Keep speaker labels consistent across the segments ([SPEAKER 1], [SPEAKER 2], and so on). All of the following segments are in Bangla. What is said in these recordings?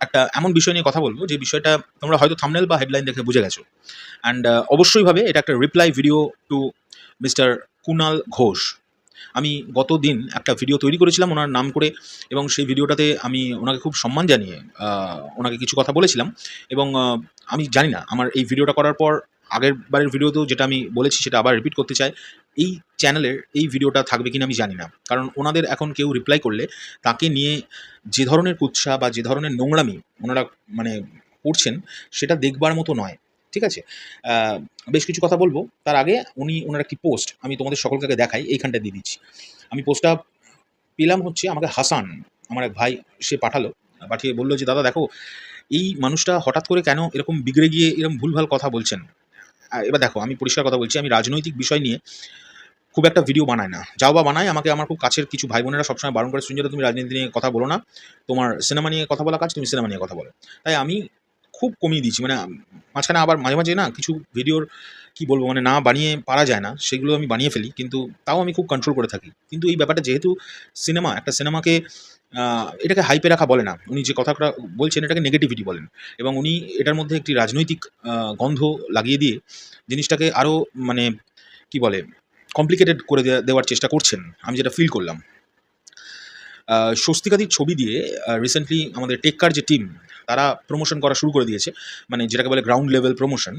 [SPEAKER 1] একটা এমন বিষয় নিয়ে কথা বলব যে বিষয়টা তোমরা হয়তো থামনেল বা হেডলাইন দেখে বুঝে গেছো। অ্যান্ড অবশ্যইভাবে এটা একটা reply video to mister Kunal Ghosh. আমি গত দিন একটা ভিডিও তৈরি করেছিলাম ওনার নাম করে এবং সেই ভিডিওটাতে আমি ওনাকে খুব সম্মান জানিয়ে ওনাকে কিছু কথা বলেছিলাম এবং আমি জানি না, আমার এই ভিডিওটা করার পর আগের বারের ভিডিওতেও যেটা আমি বলেছি সেটা আবার রিপিট করতে চাই। এই চ্যানেলের এই ভিডিওটা থাকবে কিনা আমি জানি না। কারণ ওনাদের এখন কেউ রিপ্লাই করলে তাকে নিয়ে যে ধরনের কুৎসা বা যে ধরনের নোংরামি ওনারা মানে করছেন, সেটা দেখবার মতো নয়। ঠিক আছে? বেশ কিছু কথা বলব। তার আগে উনি, ওনার একটি পোস্ট আমি তোমাদের সকলকে দেখাই, এইখানটা দিয়ে দিচ্ছি। আমি পোস্টটা পেলাম হচ্ছে আমাকে হাসান, আমার এক ভাই, সে পাঠালো, পাঠিয়ে বলল যে, দাদা, দেখো, এই মানুষটা হঠাৎ করে কেন এরকম বিগড়ে গিয়ে এরকম ভুলভাল কথা বলছেন? এবার দেখো, আমি পরিষ্কার কথা বলছি, আমি রাজনৈতিক বিষয় নিয়ে খুব একটা ভিডিও বানাই না। যাও বা বানায় আমাকে আমার খুব কাছের কিছু ভাই বোনেরা সবসময় বারণ করে শুনছে তুমি রাজনীতি নিয়ে কথা বলো না। তোমার সিনেমা নিয়ে কথা বলা কাজ, তুমি সিনেমা নিয়ে কথা বলো। তাই আমি খুব কমিয়ে দিচ্ছি মানে মাঝখানে আবার মাঝে মাঝে না কিছু ভিডিওর কি বলব মানে না বানিয়ে পারা যায় না, সেগুলো আমি বানিয়ে ফেলি, কিন্তু তাও আমি খুব কন্ট্রোল করে থাকি। কিন্তু এই ব্যাপারটা যেহেতু সিনেমা একটা সিনেমাকে এটাকে হাইপে রাখা বলে না। উনি যে কথাটা বলছেন, এটাকে নেগেটিভিটি বলেন। এবং উনি এটার মধ্যে একটি রাজনৈতিক গন্ধ লাগিয়ে দিয়ে জিনিসটাকে আরও মানে কি বলে কমপ্লিকেটেড করে দেওয়ার চেষ্টা করছেন। আমি যেটা ফিল করলাম। স্বস্তিকাদির ছবি দিয়ে রিসেন্টলি আমাদের টেক্কার যে টিম তারা প্রমোশন করা শুরু করে দিয়েছে। মানে যেটাকে বলে ground level promotion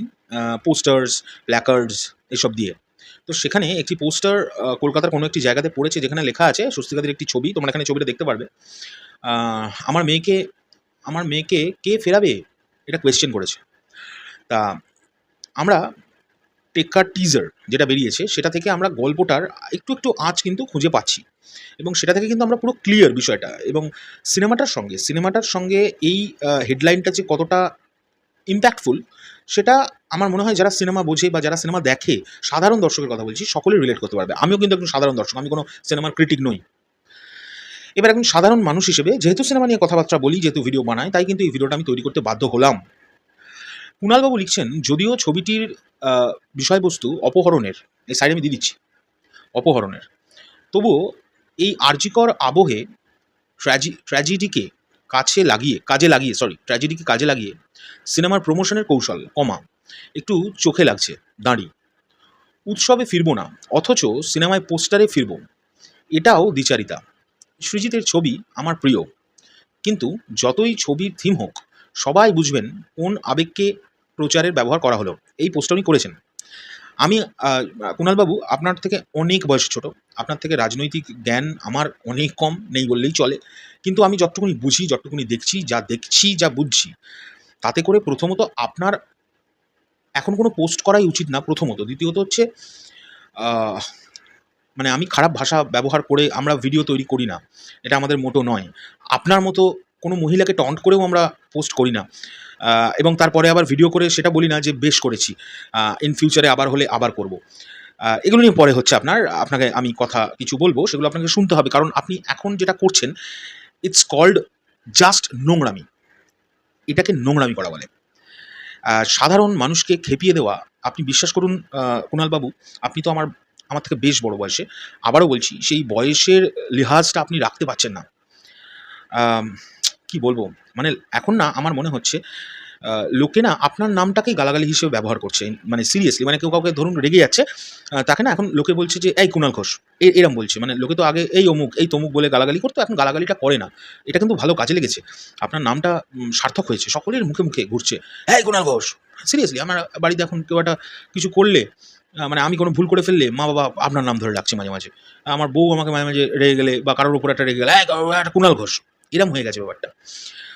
[SPEAKER 1] posters placards এসব দিয়ে। তো সেখানে একটি পোস্টার কলকাতার কোনো একটি জায়গাতে পড়েছে যেখানে লেখা আছে, স্বস্তিকাদের একটি ছবি, তোমরা এখানে ছবিটা দেখতে পারবে। আমার মেয়েকে আমার মেয়েকে কে ফেরাবে? এটা কোয়েশ্চেন করেছে। তা আমরা টেক্কার টিজার যেটা বেরিয়েছে, সেটা থেকে আমরা গল্পটার একটু একটু আঁচ কিন্তু খুঁজে পাচ্ছি। এবং সেটা থেকে কিন্তু আমরা পুরো ক্লিয়ার বিষয়টা। এবং সিনেমাটার সঙ্গে সিনেমাটার সঙ্গে এই হেডলাইনটা যে কতটা ইম্প্যাক্টফুল সেটা আমার মনে হয় যারা সিনেমা বোঝে বা যারা সিনেমা দেখে, সাধারণ দর্শকের কথা বলছি সকলে রিলেট করতে পারবে। আমিও কিন্তু একজন সাধারণ দর্শক, আমি কোনো সিনেমার ক্রিটিক নই। এবার একজন সাধারণ মানুষ হিসেবে, যেহেতু সিনেমা নিয়ে কথাবার্তা বলি, যেহেতু ভিডিও বানাই, তাই কিন্তু এই ভিডিওটা আমি তৈরি করতে বাধ্য হলাম। কুণালবাবু লিখছেন, যদিও ছবিটির বিষয়বস্তু অপহরণের, এই সাইডে আমি দিয়ে দিচ্ছি, অপহরণের, তবুও এই আর্যিকর আবহে ট্র্যাজি ট্র্যাজেডিকে কাছে লাগিয়ে, কাজে লাগিয়ে সরি ট্র্যাজেডিকে কাজে লাগিয়ে সিনেমার প্রমোশনের কৌশল কমা একটু চোখে লাগছে, দাঁড়ি। উৎসবে ফিরবো না, অথচ সিনেমায় পোস্টারে ফিরবো। এটাও দ্বিচারিতা। সৃজিতের ছবি আমার প্রিয়। কিন্তু যতই ছবির থিম হোক, সবাই বুঝবেন কোন আবেগকে প্রচারের ব্যবহার করা হলো। এই পোস্টটা উনি করেছেন। আমি কুণালবাবু, আপনার থেকে অনেক বয়স ছোট। আপনার থেকে রাজনৈতিক জ্ঞান আমার অনেক কম, নেই বললেই চলে। কিন্তু আমি যতটুকুনি বুঝি, যতটুকুনি দেখছি, যা দেখছি, যা বুঝছি, তাতে করে প্রথমত আপনার এখন কোনো পোস্ট করাই উচিত না, প্রথমত। দ্বিতীয়ত হচ্ছে মানে আমি খারাপ ভাষা ব্যবহার করে আমরা ভিডিও তৈরি করি না। এটা আমাদের মোটো নয়। আপনার মতো কোনো মহিলাকে টন্ট করেও আমরা পোস্ট করি না। এবং তারপরে আবার ভিডিও করে সেটা বলি না যে বেশ করেছি। ইন ফিউচারে আবার হলে আবার করব। এগুলো নিয়ে পরে হচ্ছে আপনার, আপনাকে আমি কথা কিছু বলব, সেগুলো আপনাকে শুনতে হবে। কারণ আপনি এখন যেটা করছেন ইটস কল্ড জাস্ট নোংরামি। এটাকে নোংরামি করা বলে। সাধারণ মানুষকে খেপিয়ে দেওয়া, আপনি বিশ্বাস করুন কুণালবাবু, আপনি তো আমার আমার থেকে বেশ বড় বয়সে। আবারও বলছি, সেই বয়সের লিহাজটা আপনি রাখতে পারছেন না। কি বলব? মানে এখন না আমার মনে হচ্ছে লোকে না আপনার নামটাকেই গালাগালি হিসেবে ব্যবহার করছে মানে সিরিয়াসলি মানে কেউ কাউকে ধরুন রেগে যাচ্ছে তাকে না এখন লোকে বলছে যে এই কুণাল ঘোষ। এরম বলছে মানে লোকে তো আগে এই অমুক এই তমুক বলে গালাগালি করতো এখন গালাগালিটা করে না। এটা কিন্তু ভালো কাজে লেগেছে। আপনার নামটা সার্থক হয়েছে সকলের মুখে মুখে ঘুরছে। এই কুণাল ঘোষ সিরিয়াসলি আমার বাড়িতে এখন কেউ একটা কিছু করলে মানে আমি কোনো ভুল করে ফেললে মা বাবা আপনার নাম ধরে রাখছে মাঝে মাঝে। আমার বউ আমাকে মাঝে মাঝে রেগে গেলে বা কারোর উপর একটা রেগে গেলে "এই, একটা কুণাল ঘোষ। এরম হয়ে গেছে ব্যাপারটা।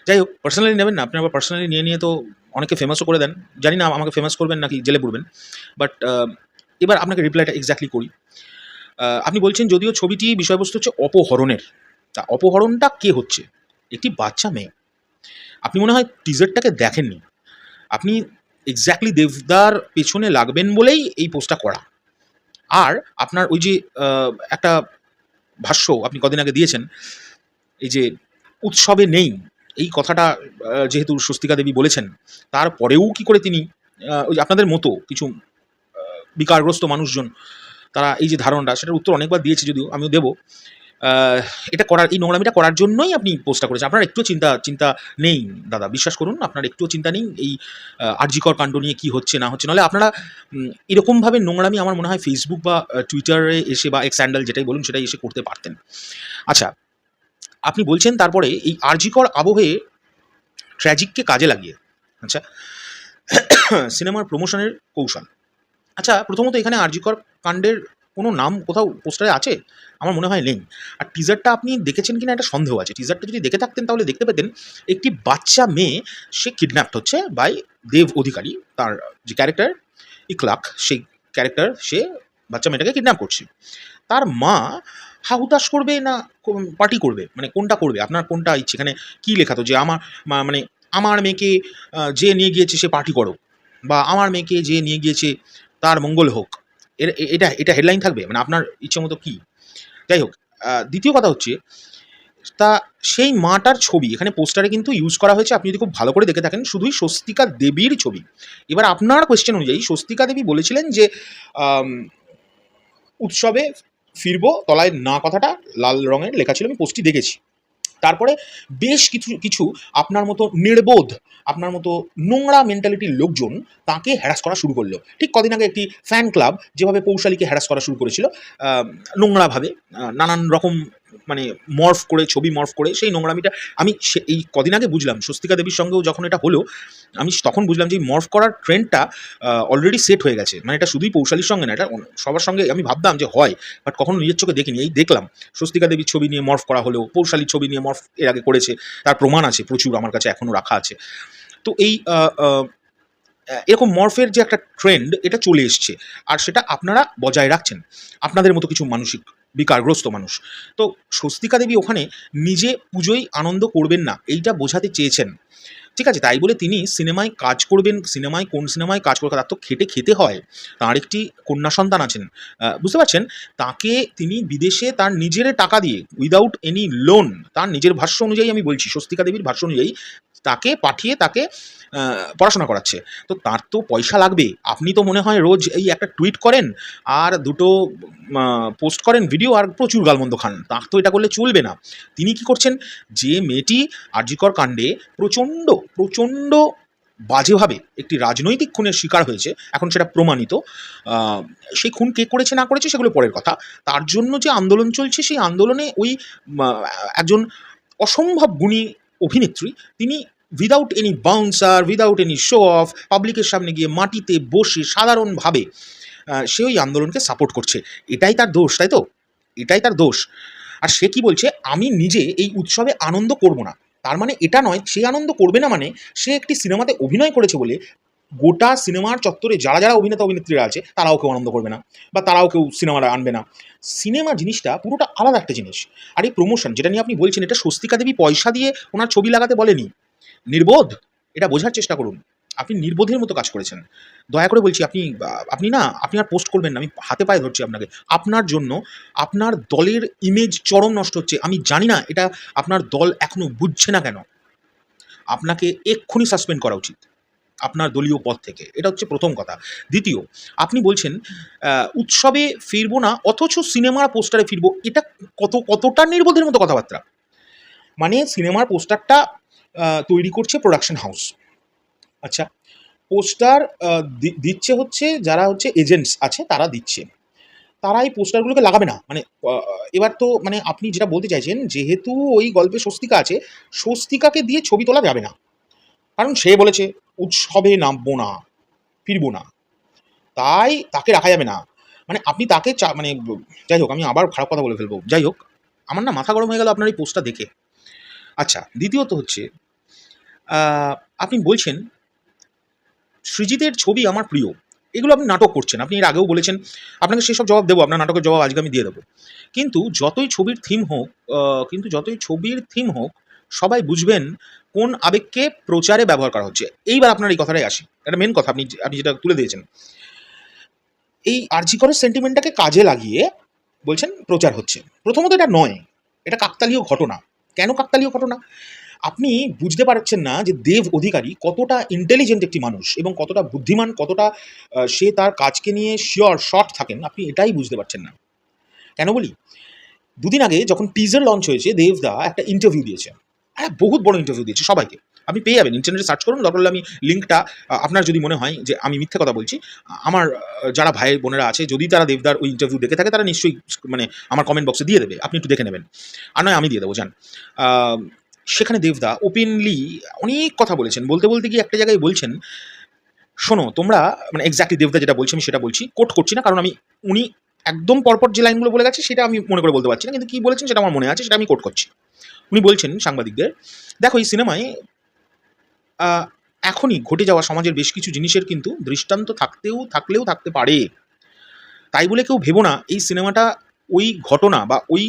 [SPEAKER 1] যাই হোক পার্সোনালি নেবেন না, আপনি আবার পার্সোনালি নিয়ে নিয়ে তো অনেকে ফেমাসও করে দেন। জানি না আমাকে ফেমাস করবেন নাকি জেলে পড়বেন বাট এবার আপনাকে রিপ্লাইটা এক্স্যাক্টলি করি। আপনি বলছেন যদিও ছবিটি বিষয়বস্তু হচ্ছে অপহরণের, তা অপহরণটা কে হচ্ছে? একটি বাচ্চা মেয়ে। আপনি মনে হয় টিজারটাকে দেখেননি। আপনি এক্স্যাক্টলি দেবদার পেছনে লাগবেন বলেই এই পোস্টটা করা। আর আপনার ওই যে একটা ভাষ্য আপনি কদিন আগে দিয়েছেন, এই যে উৎসবে নেই। এই কথাটা যেহেতু স্বস্তিকা দেবী বলেছেন তারপরেও কি করে তিনি ওই আপনাদের মতো কিছু বিকারগ্রস্ত মানুষজন, তারা এই যে ধারণাটা, সেটার উত্তর অনেকবার দিয়েছে যদিও, আমিও দেবো। এটা করার, এই নোংরামিটা করার জন্যই আপনি পোস্টটা করেছেন। আপনার একটু চিন্তা চিন্তা নেই, দাদা, বিশ্বাস করুন, আপনার একটুও চিন্তা নেই এই আরজিকর কাণ্ড নিয়ে কি হচ্ছে, না হচ্ছে। নাহলে আপনারা এরকমভাবে নোংরামি আমার মনে হয় ফেসবুক বা টুইটারে এসে বা এক্স হ্যান্ডেল যেটাই বলুন, সেটাই এসে করতে পারতেন। আচ্ছা আপনি বলছেন তারপরে এই আরজিকর আবহে ট্র্যাজিককে কাজে লাগিয়ে। আচ্ছা সিনেমার প্রমোশনের কৌশল। আচ্ছা প্রথমত এখানে আরজিকর কাণ্ডের কোনো নাম কোথাও পোস্টারে আছে? আমার মনে হয় নেই। আর টিজারটা আপনি দেখেছেন কিনা একটা সন্দেহ আছে। টিজারটা যদি দেখে থাকতেন তাহলে দেখতে পেতেন একটি বাচ্চা মেয়ে, সে কিডন্যাপড হচ্ছে বাই দেব অধিকারী, তার যে ক্যারেক্টার ইকলাক, সেই ক্যারেক্টার সে বাচ্চা মেয়েটাকে কিডন্যাপ করছে। তার মা হাহুতাশ করবে না পার্টি করবে? মানে কোনটা করবে? আপনার কোনটা ইচ্ছে? এখানে কী লেখা তো যে আমার মানে আমার মেয়েকে যে নিয়ে গিয়েছে সে পার্টি করো বা আমার মেয়েকে যে নিয়ে গিয়েছে তার মঙ্গল হোক। এর এটা এটা হেডলাইন থাকবে? মানে আপনার ইচ্ছে মতো কী? যাই হোক দ্বিতীয় কথা হচ্ছে, তা সেই মাটার ছবি, এখানে পোস্টারে কিন্তু ইউজ করা হয়েছে, আপনি যদি খুব ভালো করে দেখে থাকেন, শুধুই স্বস্তিকা দেবীর ছবি। এবার আপনার কোয়েশ্চেন অনুযায়ী স্বস্তিকা দেবী বলেছিলেন যে উৎসবে ফিরবো, তলায় না কথাটা, লাল রঙের লেখা ছিল, আমি পোস্টটি দেখেছি। তারপরে বেশ কিছু কিছু আপনার মতো নির্বোধ, আপনার মতো নোংরা মেন্টালিটির লোকজন তাকে হ্যারাস করা শুরু করল। ঠিক কদিন আগে একটি ফ্যান ক্লাব যেভাবে পৌশালীকে হ্যারাস করা শুরু করেছিল নোংরাভাবে নানান রকম মানে মর্ফ করে, ছবি মর্ফ করে সেই নোংরামিটা আমি সে, এই কদিন আগে বুঝলাম, স্বস্তিকা দেবীর সঙ্গেও যখন এটা হলো, আমি তখন বুঝলাম যে এই মর্ফ করার ট্রেন্ডটা অলরেডি সেট হয়ে গেছে। মানে এটা শুধুই পৌশালীর সঙ্গে না, এটা সবার সঙ্গে আমি ভাবতাম যে হয় বাট কখনো নিজের চোখে দেখিনি। এই দেখলাম, স্বস্তিকা দেবীর ছবি নিয়ে মর্ফ করা হলো, পৌশালীর ছবি নিয়ে মর্ফ এর আগে করেছে, তার প্রমাণ আছে প্রচুর, আমার কাছে এখনও রাখা আছে। তো এই এরকম মর্ফের যে একটা ট্রেন্ড এটা চলে এসছে। আর সেটা আপনারা বজায় রাখছেন। আপনাদের মতো কিছু মানসিক বিকারগ্রস্ত মানুষ। তো স্বস্তিকা দেবী ওখানে নিজে পুজোয় আনন্দ করবেন না, এইটা বোঝাতে চেয়েছেন। ঠিক আছে, তাই বলে তিনি সিনেমায় কাজ করবেন, সিনেমায় কোন সিনেমায় কাজ করবে তার তো খেটে খেতে হয়। তার একটি কন্যা সন্তান আছেন। বুঝতে পারছেন? তাকে তিনি বিদেশে তার নিজের টাকা দিয়ে উইদাউট এনি লোন তার নিজের ভাষ্য অনুযায়ী আমি বলছি, স্বস্তিকা দেবীর ভাষ্য অনুযায়ী তাকে পাঠিয়ে তাকে পড়াশোনা করাচ্ছে। তো তার তো পয়সা লাগবে আপনি তো মনে হয় রোজ এই একটা টুইট করেন, আর দুটো পোস্ট করেন, ভিডিও, আর প্রচুর গালমন্দ খান। তার তো এটা করলে চলবে না। তিনি কি করছেন? যে মেয়েটি আরজিকর কাণ্ডে প্রচণ্ড প্রচণ্ড বাজেভাবে একটি রাজনৈতিক খুনের শিকার হয়েছে, এখন সেটা প্রমাণিত। সেই খুন কে করেছে, না করেছে, সেগুলো পরের কথা। তার জন্য যে আন্দোলন চলছে, সেই আন্দোলনে ওই একজন অসম্ভব গুণী অভিনেত্রী, তিনি without any bouncer without any show off পাবলিকের সামনে গিয়ে মাটিতে বসে সাধারণভাবে সে ওই আন্দোলনকে সাপোর্ট করছে। এটাই তার দোষ, তাই তো? এটাই তার দোষ। আর সে কি বলছে? আমি নিজে এই উৎসবে আনন্দ করব না। তার মানে এটা নয়, সে আনন্দ করবে না মানে সে একটি সিনেমাতে অভিনয় করেছে বলে গোটা সিনেমার চত্বরে যারা যারা অভিনেতা অভিনেত্রীরা আছে, তারাও কেউ আনন্দ করবে না বা তারাও কেউ সিনেমাটা আনবে না। সিনেমা জিনিসটা পুরোটা আলাদা একটা জিনিস। আর এই প্রমোশন যেটা নিয়ে আপনি বলছেন, এটা স্বস্তিকা দেবী পয়সা দিয়ে ওনার ছবি লাগাতে বলেনি। নির্বোধ? এটা বোঝার চেষ্টা করুন। আপনি নির্বোধের মতো কাজ করেছেন। দয়া করে বলছি, আপনি আপনি না, আপনি আর পোস্ট করবেন না, আমি হাতে পায়ে ধরছি আপনাকে। আপনার জন্য, আপনার দলের ইমেজ চরম নষ্ট হচ্ছে। আমি জানি না, এটা আপনার দল এখনও বুঝছে না কেন। আপনাকে এক্ষুনি সাসপেন্ড করা উচিত, আপনার দলীয় পদ থেকে। এটা হচ্ছে প্রথম কথা। দ্বিতীয়, আপনি বলছেন উৎসবে ফিরবো না, অথচ সিনেমার পোস্টারে ফিরবো। এটা কত, কতটা নির্বোধের মতো কথাবার্তা? মানে সিনেমার পোস্টারটা তৈরি করছে প্রোডাকশন হাউস আচ্ছা পোস্টার দিচ্ছে হচ্ছে যারা হচ্ছে এজেন্টস আছে, তারা দিচ্ছে। তারা এই পোস্টারগুলোকে লাগাবে না। মানে এবার তো মানে আপনি যেটা বলতে চাইছেন, যেহেতু ওই গল্পে স্বস্তিকা আছে, স্বস্তিকাকে দিয়ে ছবি তোলা যাবে না। কারণ সে বলেছে, উৎসবে নামবো না, ফিরবো না। তাই তাকে রাখা যাবে না। মানে আপনি তাকে চা- মানে যাই হোক, আমি আবার খারাপ কথা বলে ফেলব। যাই হোক, আমার না মাথা গরম হয়ে গেল আপনার এই পোস্টটা দেখে। আচ্ছা দ্বিতীয়ত হচ্ছে আপনি বলছেন, সৃজিতের ছবি আমার প্রিয়। এগুলো আপনি নাটক করছেন। আপনি এর আগেও বলেছেন, আপনাকে সেসব জবাব দেবো, আপনার নাটকের জবাব আজকে আমি দিয়ে দেবো। কিন্তু যতই ছবির থিম হোক কিন্তু যতই ছবির থিম হোক, সবাই বুঝবেন কোন আবেগকে প্রচারে ব্যবহার করা হচ্ছে। এইবার আপনার এই কথাটাই আসি। এটা মেন কথা, আপনি আপনি যেটা তুলে দিয়েছেন। এই আর্জিকরের সেন্টিমেন্টটাকে কাজে লাগিয়ে বলছেন প্রচার হচ্ছে। প্রথমত এটা নয়, এটা কাকতালীয় ঘটনা। কেন কাকতালীয় ঘটনা? আপনি বুঝতে পারছেন না যে দেব অধিকারী কতটা ইন্টেলিজেন্ট একটি মানুষ এবং কতটা বুদ্ধিমান, কতটা সে তার কাজকে নিয়ে শিওর শর্ট থাকেন। আপনি এটাই বুঝতে পারছেন না। কেন বলি? দুদিন আগে যখন টিজার লঞ্চ হয়েছে, দেবদা একটা ইন্টারভিউ দিয়েছে। হ্যাঁ বহুত বড় ইন্টারভিউ দিয়েছে সবাইকে। আপনি পেয়ে যাবেন। ইন্টারনেটে সার্চ করুন দরকার হলে আমি লিঙ্কটা আপনার যদি মনে হয় যে আমি মিথ্যে কথা বলছি আমার যারা ভাই বোনেরা আছে যদি তারা দেবদার ওই ইন্টারভিউ দেখে থাকে তারা নিশ্চয়ই মানে আমার কমেন্ট বক্সে দিয়ে দেবে। আপনি একটু দেখে নেবেন। আর নয় আমি দিয়ে দেবো আহ, সেখানে দেবদা ওপেনলি অনেক কথা বলেছেন। বলতে বলতে গিয়ে একটা জায়গায় বলছেন শোনো তোমরা মানে এক্স্যাক্টলি দেবদা যেটা বলছি আমি সেটা বলছি কোট করছি না কারণ আমি উনি একদম পরপর যে লাইনগুলো বলে গেছে সেটা আমি মনে করে বলতে পারছি না কিন্তু কী বলেছেন সেটা আমার মনে আছে সেটা আমি কোট করছি। উনি বলছেন সাংবাদিকদের দেখো এই সিনেমায় এখনই ঘটে যাওয়া সমাজের বেশ কিছু জিনিসের কিন্তু দৃষ্টান্ত থাকতেও, থাকলেও থাকতে পারে। তাই বলে কেউ ভেবো না, এই সিনেমাটা ওই ঘটনা বা ওই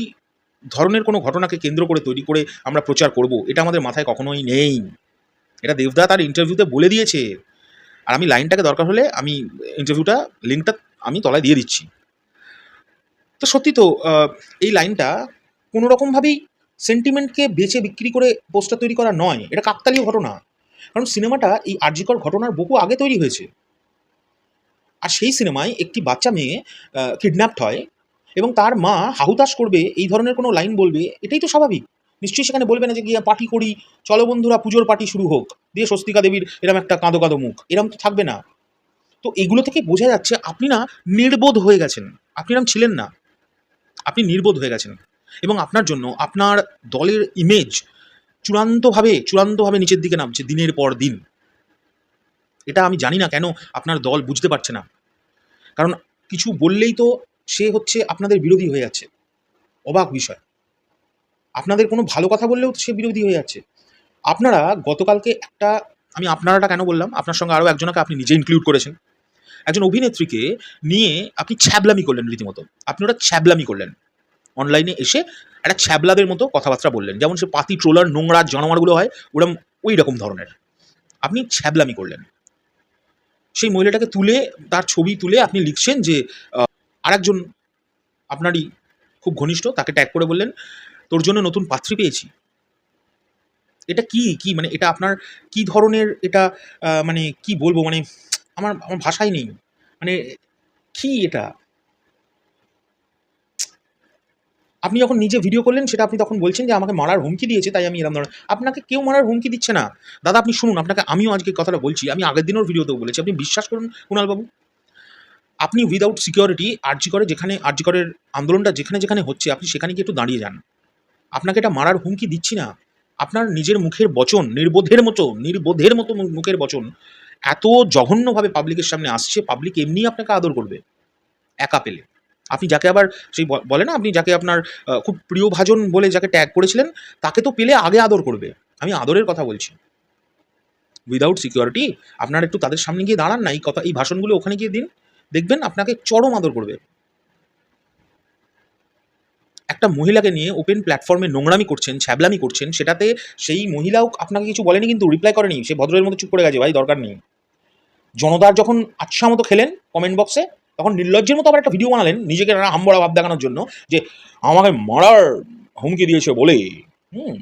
[SPEAKER 1] ধরনের কোনো ঘটনাকে কেন্দ্র করে তৈরি করে আমরা প্রচার করব, এটা আমাদের মাথায় কখনোই নেই। এটা দেবদা তার ইন্টারভিউতে বলে দিয়েছে। আর আমি লাইনটাকে দরকার হলে আমি ইন্টারভিউটা লিঙ্কটা আমি তলায় দিয়ে দিচ্ছি। তো সত্যি তো এই লাইনটা কোনো রকমভাবেই সেন্টিমেন্টকে বেচে বিক্রি করে পোস্টার তৈরি করা নয়, এটা কাকতালীয় ঘটনা। কারণ সিনেমাটা এই আর্যিকর ঘটনার বহু আগে তৈরি হয়েছে। আর সেই সিনেমায় একটি বাচ্চা মেয়ে কিডন্যাপড হয় এবং তার মা হাহুতাশ করবে, এই ধরনের কোনো লাইন বলবে, এটাই তো স্বাভাবিক। নিশ্চয়ই সেখানে বলবে না যে, গিয়ে পার্টি করি, চলো বন্ধুরা, পুজোর পার্টি শুরু হোক দিয়ে স্বস্তিকা দেবীর এরম একটা কাঁদো কাঁদো মুখ। এরম তো থাকবে না। তো এগুলো থেকে বোঝা যাচ্ছে আপনি না নির্বোধ হয়ে গেছেন। আপনি এরম ছিলেন না। আপনি নির্বোধ হয়ে গেছেন। এবং আপনার জন্য, আপনার দলের ইমেজ চূড়ান্তভাবে চূড়ান্তভাবে নিচের দিকে নামছে, দিনের পর দিন। এটা আমি জানি না কেন আপনার দল বুঝতে পারছে না। কারণ কিছু বললেই তো সে হচ্ছে আপনাদের বিরোধী হয়ে যাচ্ছে অবাক বিষয়। আপনাদের কোনো ভালো কথা বললেও সে বিরোধী হয়ে যাচ্ছে আপনারা গতকালকে একটা, আমি আপনারাটা কেন বললাম? আপনার সঙ্গে আরও একজনকে আপনি নিজে ইনক্লুড করেছেন। একজন অভিনেত্রীকে নিয়ে আপনি ছ্যাবলামি করলেন রীতিমতো। আপনি ওটা ছ্যাবলামি করলেন। অনলাইনে এসে একটা ছ্যাবলাদের মতো কথাবার্তা বললেন। যেমন সে পাতি, ট্রোলার, নোংরা জানোয়ারগুলো হয়, ওরম ওই রকম ধরনের। আপনি ছ্যাবলামি করলেন। সেই মহিলাটাকে তুলে, তার ছবি তুলে আপনি লিখছেন যে আরেকজন আপনারই খুব ঘনিষ্ঠ, তাকে ট্যাগ করে বললেন, তোর জন্য নতুন পাত্রী পেয়েছি। এটা কি কি মানে এটা আপনার কি ধরনের এটা মানে কি বলব? মানে আমার আমার ভাষাই নেই। মানে কি এটা? আপনি যখন নিজে ভিডিও করলেন, সেটা আপনি তখন বলছেন যে আমাকে মারার হুমকি দিয়েছে, তাই আমি এরকম ধরনের, আপনাকে কেউ মারার হুমকি দিচ্ছে না। দাদা, আপনি শুনুন, আপনাকে আমিও আজকে কথাটা বলছি, আমি আগের দিনের ভিডিওতেও বলেছি, আপনি বিশ্বাস করুন কুণালবাবু। আপনি উইদাউট সিকিউরিটি আরজি করে যেখানে আরজি করের আন্দোলনটা যেখানে যেখানে হচ্ছে, আপনি সেখানে গিয়ে একটু দাঁড়িয়ে যান। আপনাকে এটা মারার হুমকি দিচ্ছি না। আপনার নিজের মুখের বচন, নির্বোধের মতো নির্বোধের মতো মুখের বচন, এত জঘন্যভাবে পাবলিকের সামনে আসছে পাবলিক এমনি আপনাকে আদর করবে, একা পেলে। আপনি যাকে আবার সেই বলে না, আপনি যাকে আপনার খুব প্রিয় ভাজন বলে যাকে ট্যাগ করেছিলেন, তাকে তো পেলে আগে আদর করবে। আমি আদরের কথা বলছি। উইদাউট সিকিউরিটি আপনার একটু তাদের সামনে গিয়ে দাঁড়ান না, এই কথা, এই ভাষণগুলো ওখানে গিয়ে দিন। দেখবেন আপনাকে চরম আদর করবে। একটা মহিলাকে নিয়ে ওপেন প্ল্যাটফর্মে নোংরামি করছেন, ছ্যাবলামি করছেন, সেটাতে সেই মহিলাও আপনাকে কিছু বলেনি কিন্তু রিপ্লাই করেনি। সে ভদ্রের মতো চুপ করে গেছে, ভাই, দরকার নেই। জনতার যখন আচ্ছা মতো খেলেন কমেন্ট বক্সে তখন নির্লজ্জের মতো আবার একটা ভিডিও বানালেন নিজেকে একটা হাম্বড়া ভাব দেখানোর জন্য যে আমাকে মারার হুমকি দিয়েছে বলে। হুম,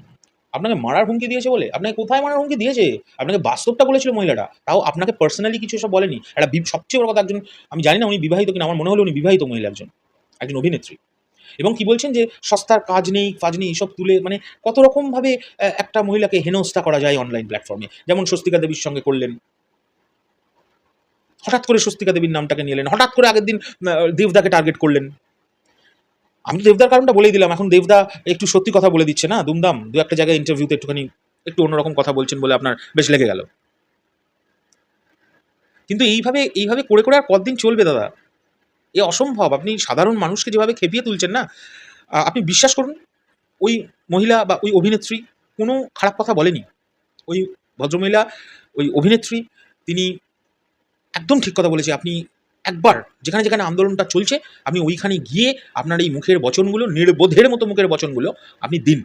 [SPEAKER 1] আপনাকে মারার হুমকি দিয়েছে বলে? আপনাকে কোথায় মারার হুমকি দিয়েছে? আপনাকে বাস্তবটা বলেছিল মহিলাটা তাও আপনাকে পার্সোনালি কিছু সব বলেনি। একটা সবচেয়ে বড় কথা একজন আমি জানি না উনি বিবাহিত কিনা, আমার মনে হলো উনি বিবাহিত মহিলা একজন একজন অভিনেত্রী। এবং কি বলছেন যে সস্তার কাজ নেই কাজ নেই, এসব তুলে মানে কত রকমভাবে একটা মহিলাকে হেনস্থা করা যায় অনলাইন প্ল্যাটফর্মে যেমন স্বস্তিকা দেবীর সঙ্গে করলেন। হঠাৎ করে স্বস্তিকা দেবীর নামটাকে নিয়ে এলেন। হঠাৎ করে আগের দিন দেবদাকে টার্গেট করলেন। আমি তো দেবদার কারণটা বলেই দিলাম। এখন দেবদা একটু সত্যি কথা বলে দিচ্ছে না? দুমদাম। দু একটা জায়গায় ইন্টারভিউতে একটুখানি একটু অন্যরকম কথা বলছেন বলে আপনার বেশ লেগে গেল। কিন্তু এইভাবে এইভাবে করে করে আর কতদিন চলবে দাদা? এ অসম্ভব। আপনি সাধারণ মানুষকে যেভাবে খেপিয়ে তুলছেন না আপনি বিশ্বাস করুন, ওই মহিলা বা ওই অভিনেত্রী কোনো খারাপ কথা বলেনি। ওই ভদ্রমহিলা, ওই অভিনেত্রী, তিনি একদম ঠিক কথা বলেছে। আপনি একবার যেখানে যেখানে আন্দোলনটা চলছে, আপনি ওইখানে গিয়ে আপনার এই মুখের বচনগুলো, নির্বোধের মতো মুখের বচনগুলো আপনি দিন।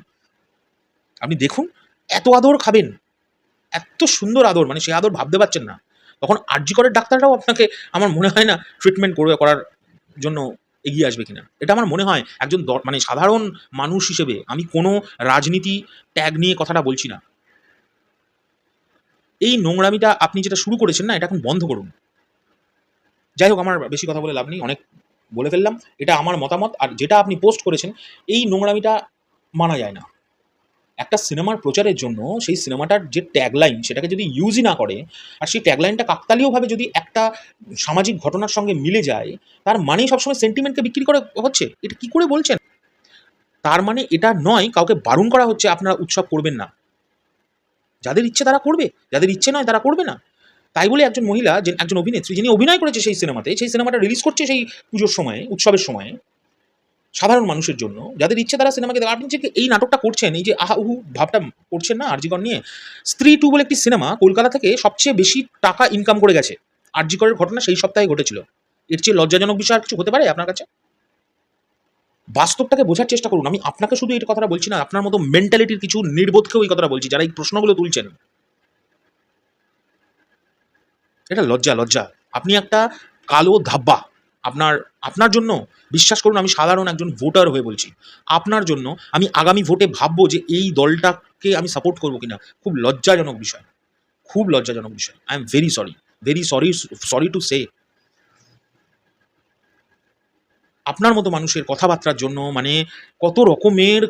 [SPEAKER 1] আপনি দেখুন, এত আদর খাবেন, এত সুন্দর আদর মানে সে আদর ভাবতে পারছেন না। তখন আরজি করের ডাক্তাররাও আপনাকে, আমার মনে হয় না ট্রিটমেন্ট করবে, করার জন্য এগিয়ে আসবে কিনা। এটা আমার মনে হয়, একজন মানে সাধারণ মানুষ হিসেবে আমি কোনো রাজনীতি ট্যাগ নিয়ে কথাটা বলছি না। এই নোংরামিটা আপনি যেটা শুরু করেছেন না, এটা এখন বন্ধ করুন। যাই হোক, আমার বেশি কথা বলে লাভ নেই, অনেক বলে ফেললাম। এটা আমার মতামত, আর যেটা আপনি পোস্ট করেছেন, এই নোংরামিটা মানা যায় না। একটা সিনেমার প্রচারের জন্য সেই সিনেমাটার যে ট্যাগলাইন সেটাকে যদি ইউজই না করে, আর সেই ট্যাগলাইনটা কাকতালীয়ভাবে যদি একটা সামাজিক ঘটনার সঙ্গে মিলে যায়, তার মানেই সবসময় সেন্টিমেন্টকে বিক্রি করে হচ্ছে। এটা কি করে বলছেন? তার মানে এটা নয়, কাউকে বারণ করা হচ্ছে, আপনারা উৎসব করবেন না। যাদের ইচ্ছে তারা করবে, যাদের ইচ্ছে নয় তারা করবে না। তাই বলে একজন মহিলা, যে একজন অভিনেত্রী, যিনি অভিনয় করেছে সেই সিনেমাতে, সেই সিনেমাটা রিলিজ করছে সেই পুজোর সময়ে, উৎসবের সময়ে, সাধারণ মানুষের জন্য, যাদের ইচ্ছে তারা সিনেমাকে আপনি যে এই নাটকটা করছেন, এই যে আহা ভাবটা করছেন না আরজিকর নিয়ে, স্ত্রী টু বলে একটি সিনেমা কলকাতা থেকে সবচেয়ে বেশি টাকা ইনকাম করে গেছে। আরজিকরের ঘটনা সেই সপ্তাহে ঘটেছিল। এর চেয়ে লজ্জাজনক বিষয় আর কিছু হতে পারে আপনার কাছে? বাস্তবটাকে বোঝার চেষ্টা করুন। আমি আপনাকে শুধু এই কথাটা বলছি না, আপনার মতো মেন্টালিটির কিছু নির্বোধকেও এই কথাটা বলছি, যারা এই প্রশ্নগুলো তুলছেন। এটা লজ্জা লজ্জা। আপনি একটা কালো ধাব্বা। আপনার আপনার জন্য, বিশ্বাস করুন, আমি সাধারণ একজন ভোটার হয়ে বলছি। আপনার জন্য আমি আগামী ভোটে ভাববো যে এই দলটাকে আমি সাপোর্ট করব কিনা। খুব লজ্জাজনক বিষয়। খুব লজ্জাজনক বিষয়। I am very sorry very sorry sorry to say আপনার মতো মানুষের কথাবার্তার জন্য মানে কত রকমের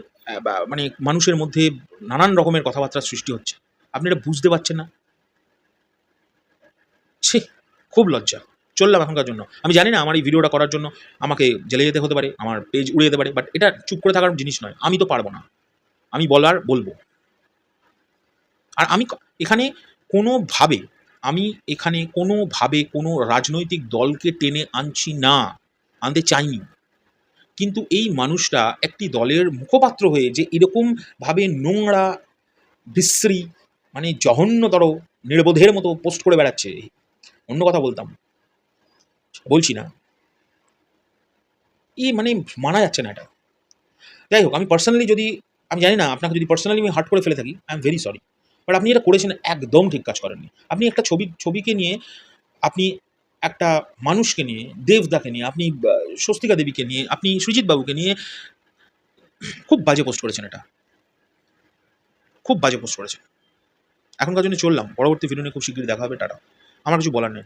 [SPEAKER 1] মানে মানুষের মধ্যে নানান রকমের কথাবার্তার সৃষ্টি হচ্ছে। আপনি এটা বুঝতে পারছেন না? ছি, খুব লজ্জা। চললাম এখনকার জন্য। আমি জানি না আমার এই ভিডিওটা করার জন্য আমাকে জেলে যেতে হতে পারে, আমার পেজ উড়ে যেতে পারে বাট এটা চুপ করে থাকার জিনিস নয়। আমি তো পারব না। আমি বলার বলব। আর আমি এখানে কোনোভাবে, আমি এখানে কোনোভাবে কোনো রাজনৈতিক দলকে টেনে আনছি না। আনতে চাইনি। কিন্তু এই মানুষটা একটি দলের মুখপাত্র হয়ে যে এরকমভাবে নোংরা, বিশ্রী মানে জঘন্যতর, নির্বোধের মতো পোস্ট করে বেড়াচ্ছে। অন্য কথা বলতাম। বলছি না। এই মানে মানা যাচ্ছে না এটা। যাই হোক, আমি পার্সোনালি যদি, আমি জানি না, আপনাকে যদি পার্সোনালি আমি হার্ট করে ফেলে থাকি I am very sorry but আপনি এটা করেছেন, একদম ঠিক কাজ করেননি। আপনি একটা ছবি, ছবিকে নিয়ে আপনি একটা মানুষকে নিয়ে, দেবদাকে নিয়ে, আপনি স্বস্তিকা দেবীকে নিয়ে, আপনি সুজিত বাবুকে নিয়ে খুব বাজে পোস্ট করেছেন এটা। খুব বাজে পোস্ট করেছেন। এখনকার জন্য চললাম, পরবর্তী ভিডিও নিয়ে খুব শীঘ্রই দেখা হবে, টাটা। আমার কিছু বলার নেই।